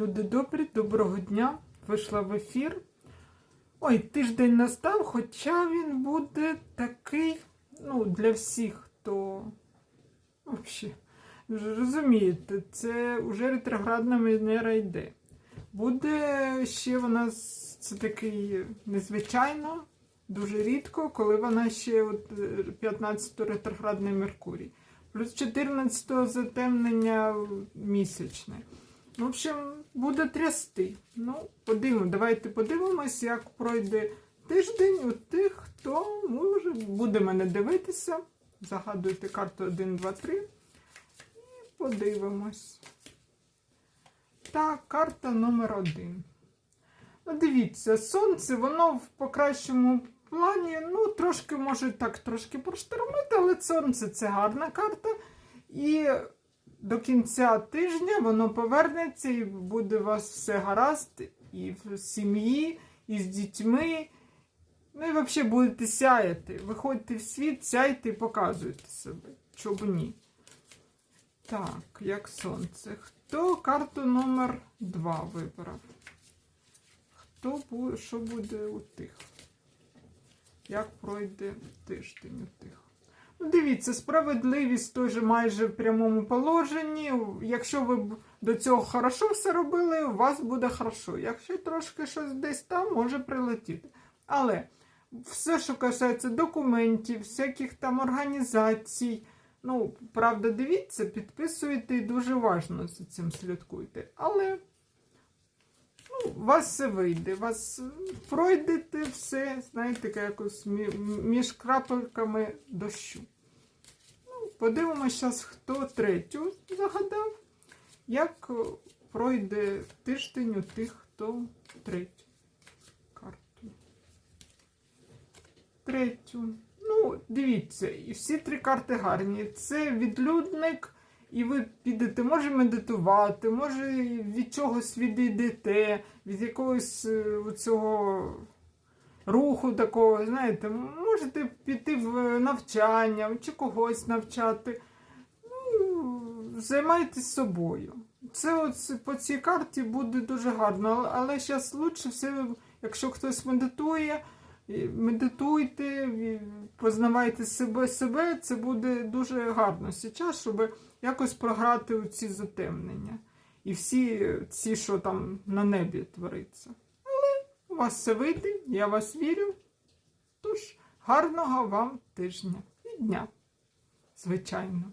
Люди добрі, доброго дня. Вийшла в ефір. Ой, тиждень настав, хоча він буде такий, ну, для всіх, хто взагалі, розумієте, це вже ретроградна Венера йде. Буде ще вона це такий незвичайно, дуже рідко, коли вона ще от 15 ретроградний Меркурій. Плюс 14 затемнення місячне. В общем, буде трясти. Ну, подивимо, давайте подивимось, як пройде тиждень у тих, хто може буде мене дивитися. Загадуйте карту 1, 2, 3. І подивимось. Так, карта номер один. Ну, дивіться, сонце, воно в покращому плані, ну, трошки може так трошки проштормити, але сонце це гарна карта. І до кінця тижня воно повернеться і буде у вас все гаразд і в сім'ї, і з дітьми. Ну і взагалі будете сяяти. Виходьте в світ, сяйте і показуйте себе. Чому б ні? Так, як сонце. Хто карту номер 2 вибрав? Хто що буде у тих? Як пройде тиждень у тих? Дивіться, справедливість теж майже в прямому положенні. Якщо ви до цього хорошо все робили, у вас буде хорошо. Якщо трошки щось десь там, може прилетіти. Але все, що касається документів, всяких там організацій, ну, правда, дивіться, підписуєте і дуже важно за цим слідкуйте. Але у вас все вийде, у вас пройдете все, знаєте, якось між крапельками дощу. Ну, подивимося зараз, хто третю загадав, як пройде тиждень у тих, хто третю карту. Третю. Ну, дивіться, і всі три карти гарні. Це відлюдник, і ви підете, може медитувати, може від чогось відійдете, від якогось е, цього руху такого, знаєте, можете піти в навчання чи когось навчати. Ну, займайтесь собою. Це от по цій карті буде дуже гарно, але- зараз лучше все, якщо хтось медитує, медитуйте, познавайте себе себе, це буде дуже гарно зараз, щоб якось програти у ці затемнення. І всі ці, що там на небі твориться. Але у вас все вийде, я вас вірю. Тож, гарного вам тижня і дня, звичайно.